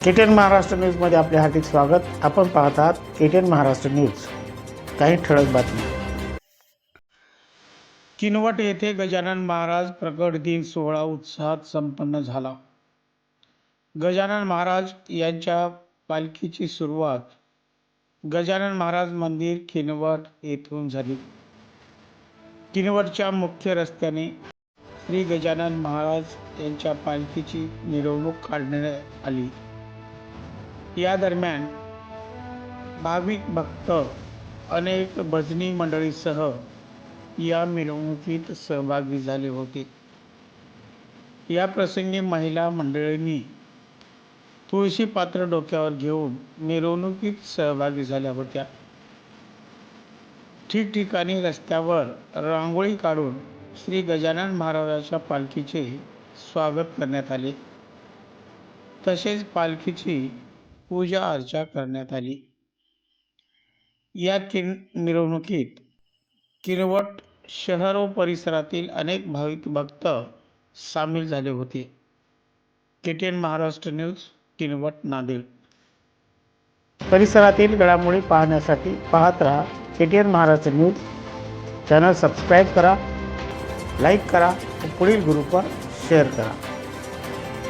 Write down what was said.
KTN Maharashtra न्यूजमध्ये आपले हार्दिक स्वागत. आपण पाहत आहात केटीएन महाराष्ट्र न्यूज. काही ठळक बातमी किनवट येथे गजानन महाराज प्रकट दिन सोहळा उत्साहात संपन्न झाला. गजानन महाराज यांच्या पालखीची सुरुवात गजानन महाराज मंदिर किनवट येथून झाली. किनवटच्या मुख्य रस्त्याने श्री गजानन महाराज यांच्या पालखीची मिरवणूक काढण्यात आली. या दरम्यान भाविक भक्त अनेक भजनी मंडळीसह या मिरवणुकीत सहभागी झाले होते. या प्रसंगी महिला मंडळींनी तुळशी पात्र डोक्यावर घेऊन मिरवणुकीत सहभागी झाल्या होत्या. ठिकठिकाणी रस्त्यावर रांगोळी काढून श्री गजानन महाराजाच्या पालखीचे स्वागत करण्यात आले. तसेच पालखीची पूजा अर्चा करण्यात आली. या किन मिरवणुकीत किनवट शहर व परिसरातील अनेक भाविक भक्त सामील झाले होते. K T N Maharashtra news Kinwat Nanded. परिसरातील घडामोडी पाहण्यासाठी पाहत रहा K T N Maharashtra news. Channel subscribe करा लाईक करा व पुढील ग्रुपवर शेअर करा.